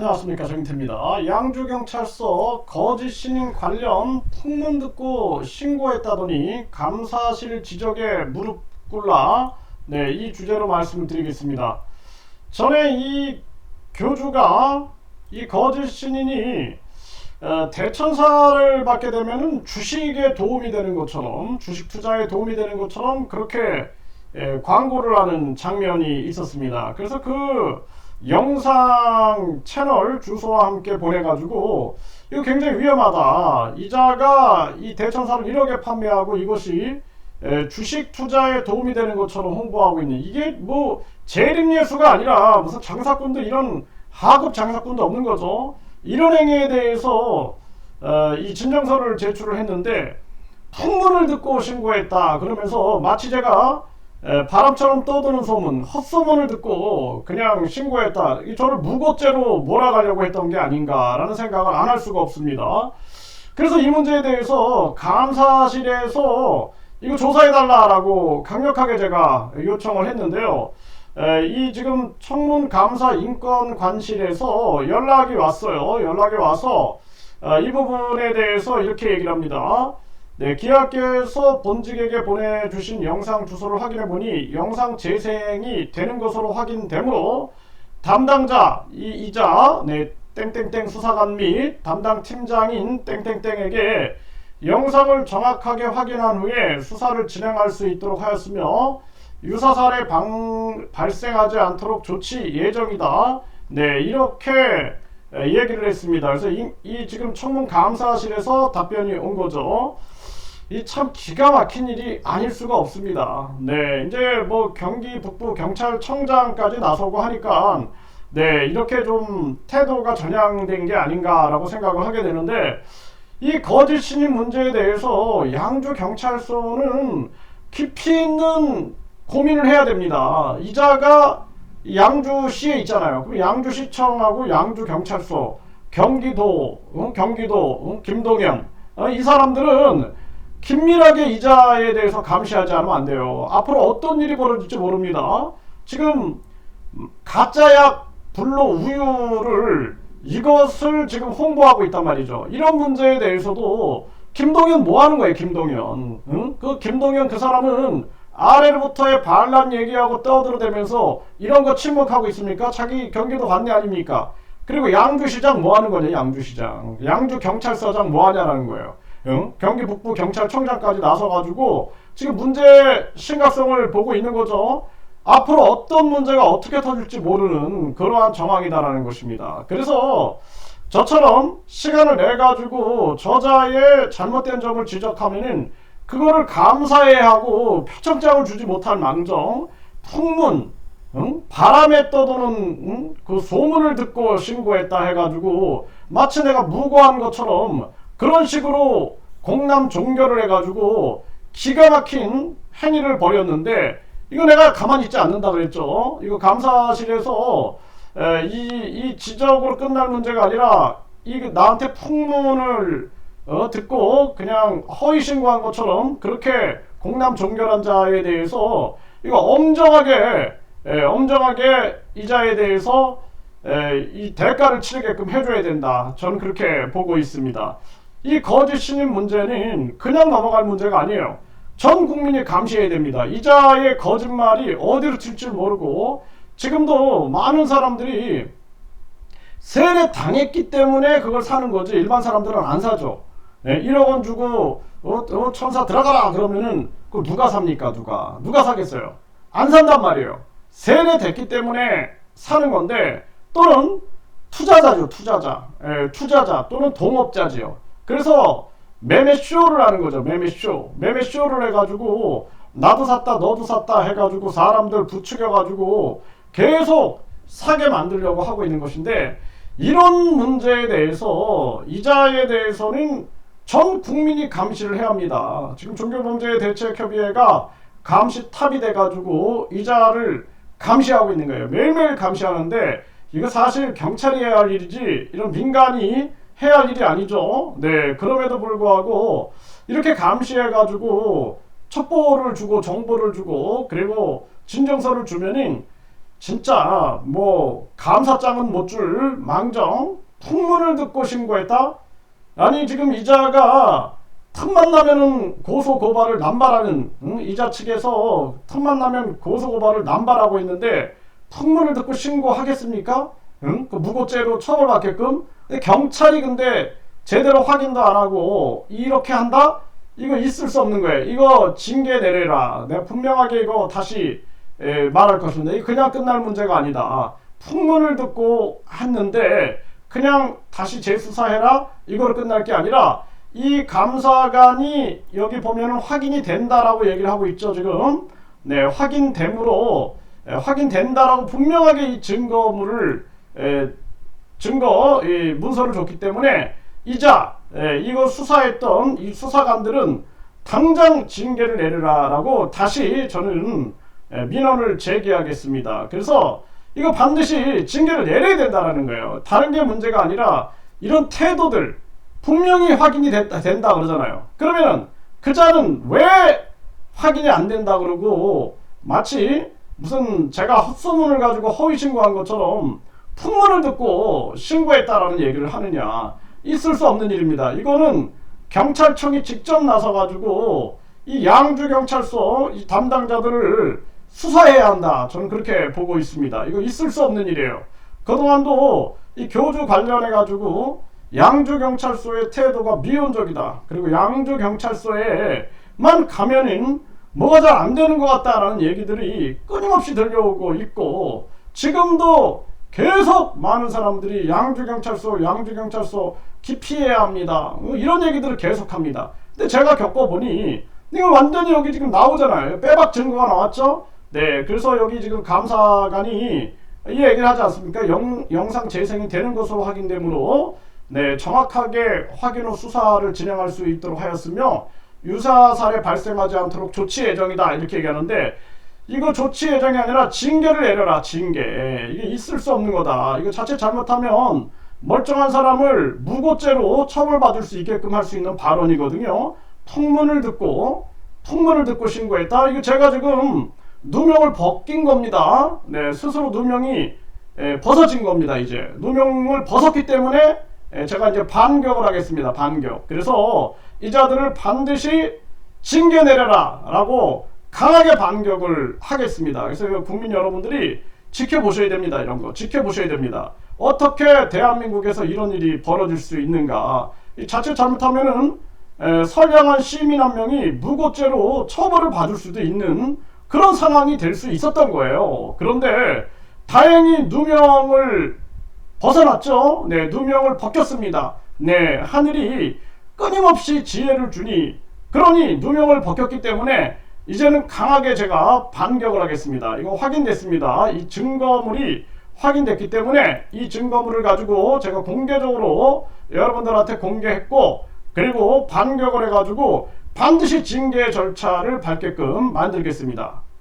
안녕하십니까 정태입니다. 양주경찰서 거짓 신인 관련 풍문 듣고 신고했다더니 감사실 지적에 무릎 꿇라 네, 이 주제로 말씀을 드리겠습니다. 전에 이 교주가 이 거짓 신인이 어, 대천사를 받게 되면은 주식에 도움이 되는 것처럼 주식 투자에 도움이 되는 것처럼 그렇게 예, 광고를 하는 장면이 있었습니다. 그래서 그 영상 채널 주소와 함께 보내가지고 이거 굉장히 위험하다. 이자가 이 대천사를 1억에 판매하고 이것이 에, 주식 투자에 도움이 되는 것처럼 홍보하고 있는 이게 뭐 재림예수가 아니라 무슨 장사꾼도 이런 하급 장사꾼도 없는 거죠. 이런 행위에 대해서 어, 이 진정서를 제출을 했는데 풍문을 듣고 신고했다. 그러면서 마치 제가 에, 바람처럼 떠드는 소문, 헛소문을 듣고 그냥 신고했다. 이 저를 무고죄로 몰아가려고 했던 게 아닌가라는 생각을 안 할 수가 없습니다. 그래서 이 문제에 대해서 감사실에서 이거 조사해달라라고 강력하게 제가 요청을 했는데요. 에, 이 지금 청문 감사 인권 관실에서 연락이 왔어요. 연락이 와서 어, 이 부분에 대해서 이렇게 얘기를 합니다. 네, 기하께서 본직에게 보내주신 영상 주소를 확인해 보니 영상 재생이 되는 것으로 확인되므로 담당자 이 이자 네 땡땡땡 수사관 및 담당 팀장인 땡땡땡에게 영상을 정확하게 확인한 후에 수사를 진행할 수 있도록 하였으며 유사 사례 방, 발생하지 않도록 조치 예정이다. 네 이렇게 얘기를 했습니다. 그래서 이, 이 지금 청문 감사실에서 답변이 온 거죠. 이 참 기가 막힌 일이 아닐 수가 없습니다. 네, 이제 뭐 경기 북부 경찰청장까지 나서고 하니까 네, 이렇게 좀 태도가 전향된 게 아닌가라고 생각을 하게 되는데 이 거짓 신임 문제에 대해서 양주 경찰서는 깊이 있는 고민을 해야 됩니다. 이자가 양주시에 있잖아요. 그럼 양주시청하고 양주경찰서, 경기도, 어? 경기도, 어? 김동연 어? 이 사람들은 긴밀하게 이자에 대해서 감시하지 않으면 안 돼요. 앞으로 어떤 일이 벌어질지 모릅니다. 지금 가짜약 불로 우유를 이것을 지금 홍보하고 있단 말이죠. 이런 문제에 대해서도 김동연 뭐 하는 거예요, 김동연? 응? 그 김동연 그 사람은 아래로부터의 반란 얘기하고 떠들어대면서 이런 거 침묵하고 있습니까? 자기 경기도 관내 아닙니까? 그리고 양주시장 뭐 하는 거냐, 양주시장. 양주 경찰서장 뭐 하냐라는 거예요. 응? 경기 북부 경찰청장까지 나서가지고 지금 문제 심각성을 보고 있는 거죠. 앞으로 어떤 문제가 어떻게 터질지 모르는 그러한 정황이다라는 것입니다. 그래서 저처럼 시간을 내 가지고 저자의 잘못된 점을 지적하면은 그거를 감사해야 하고 표창장을 주지 못할 망정 풍문 응? 바람에 떠도는 응? 그 소문을 듣고 신고했다 해가지고 마치 내가 무고한 것처럼 그런 식으로 공남 종결을 해가지고 기가 막힌 행위를 벌였는데 이거 내가 가만히 있지 않는다 그랬죠. 이거 감사실에서 에, 이, 이 지적으로 끝날 문제가 아니라 이 나한테 풍문을 어, 듣고 그냥 허위 신고한 것처럼 그렇게 공남 종결한 자에 대해서 이거 엄정하게 에, 엄정하게 이자에 대해서 에, 이 대가를 치르게끔 해줘야 된다. 저는 그렇게 보고 있습니다. 이 거짓 신임 문제는 그냥 넘어갈 문제가 아니에요. 전 국민이 감시해야 됩니다. 이자의 거짓말이 어디로 튈지 모르고 지금도 많은 사람들이 세례 당했기 때문에 그걸 사는 거지 일반 사람들은 안 사죠. 네, 1억 원 주고 어, 어, 천사 들어가라 그러면은 그 누가 삽니까 누가 누가 사겠어요? 안 산단 말이에요. 세례 됐기 때문에 사는 건데 또는 투자자죠 투자자 예, 투자자 또는 동업자지요. 그래서 매매 쇼를 하는 거죠. 매매 쇼. 매매 쇼를 해가지고 나도 샀다 너도 샀다 해가지고 사람들 부추겨가지고 계속 사게 만들려고 하고 있는 것인데 이런 문제에 대해서 이자에 대해서는 전 국민이 감시를 해야 합니다. 지금 종교범죄 대책협의회가 감시 탑이 돼가지고 이자를 감시하고 있는 거예요. 매일매일 감시하는데 이거 사실 경찰이 해야 할 일이지 이런 민간이 해야 할 일이 아니죠. 네, 그럼에도 불구하고 이렇게 감시해가지고 첩보를 주고 정보를 주고 그리고 진정서를 주면은 진짜 뭐 감사장은 못 줄 망정 풍문을 듣고 신고했다? 아니 지금 이자가 틈만 나면은 고소 고발을 남발하는 응? 이자 측에서 틈만 나면 고소 고발을 남발하고 있는데 풍문을 듣고 신고하겠습니까? 응? 그 무고죄로 처벌받게끔 경찰이 근데 제대로 확인도 안 하고 이렇게 한다? 이거 있을 수 없는 거예요. 이거 징계 내려라. 내가 분명하게 이거 다시 에, 말할 것입니다. 이 그냥 끝날 문제가 아니다. 풍문을 듣고 했는데 그냥 다시 재수사해라 이거로 끝날 게 아니라 이 감사관이 여기 보면은 확인이 된다라고 얘기를 하고 있죠 지금 네 확인됨으로 에, 확인된다라고 분명하게 이 증거물을 에, 증거 이 문서를 줬기 때문에 이자 에, 이거 수사했던 이 수사관들은 당장 징계를 내리라라고 다시 저는 에, 민원을 제기하겠습니다. 그래서 이거 반드시 징계를 내려야 된다라는 거예요. 다른 게 문제가 아니라 이런 태도들 분명히 확인이 됐다, 된다 그러잖아요. 그러면은 그 자는 왜 확인이 안 된다 그러고 마치 무슨 제가 헛소문을 가지고 허위 신고한 것처럼 풍문을 듣고 신고했다라는 얘기를 하느냐 있을 수 없는 일입니다. 이거는 경찰청이 직접 나서 가지고 이 양주 경찰서 이 담당자들을 수사해야 한다. 저는 그렇게 보고 있습니다. 이거 있을 수 없는 일이에요. 그동안도 이 교주 관련해 가지고 양주 경찰서의 태도가 미온적이다. 그리고 양주 경찰서에만 가면은 뭐가 잘 안 되는 것 같다라는 얘기들이 끊임없이 들려오고 있고 지금도 계속 많은 사람들이 양주 경찰서, 양주 경찰서 기피해야 합니다. 뭐 이런 얘기들을 계속 합니다. 근데 제가 겪어보니 이거 완전히 여기 지금 나오잖아요. 빼박 증거가 나왔죠. 네, 그래서 여기 지금 감사관이 이 얘기를 하지 않습니까? 영, 영상 재생이 되는 것으로 확인되므로 네, 정확하게 확인 후 수사를 진행할 수 있도록 하였으며 유사 사례 발생하지 않도록 조치 예정이다 이렇게 얘기하는데 이거 조치 예정이 아니라 징계를 내려라 징계. 이게 있을 수 없는 거다. 이거 자칫 잘못하면 멀쩡한 사람을 무고죄로 처벌받을 수 있게끔 할 수 있는 발언이거든요. 통문을 듣고 통문을 듣고 신고했다. 이거 제가 지금 누명을 벗긴 겁니다. 네 스스로 누명이 에, 벗어진 겁니다 이제. 누명을 벗었기 때문에 에, 제가 이제 반격을 하겠습니다 반격. 그래서 이 자들을 반드시 징계 내려라 라고 강하게 반격을 하겠습니다. 그래서 국민 여러분들이 지켜보셔야 됩니다. 이런 거 지켜보셔야 됩니다. 어떻게 대한민국에서 이런 일이 벌어질 수 있는가? 이 자칫 잘못하면은 에, 선량한 시민 한 명이 무고죄로 처벌을 받을 수도 있는 그런 상황이 될 수 있었던 거예요. 그런데 다행히 누명을 벗어났죠. 네, 누명을 벗겼습니다. 네, 하늘이 끊임없이 지혜를 주니 그러니 누명을 벗겼기 때문에 이제는 강하게 제가 반격을 하겠습니다. 이거 확인됐습니다. 이 증거물이 확인됐기 때문에 이 증거물을 가지고 제가 공개적으로 여러분들한테 공개했고 그리고 반격을 해가지고 반드시 징계 절차를 밟게끔 만들겠습니다.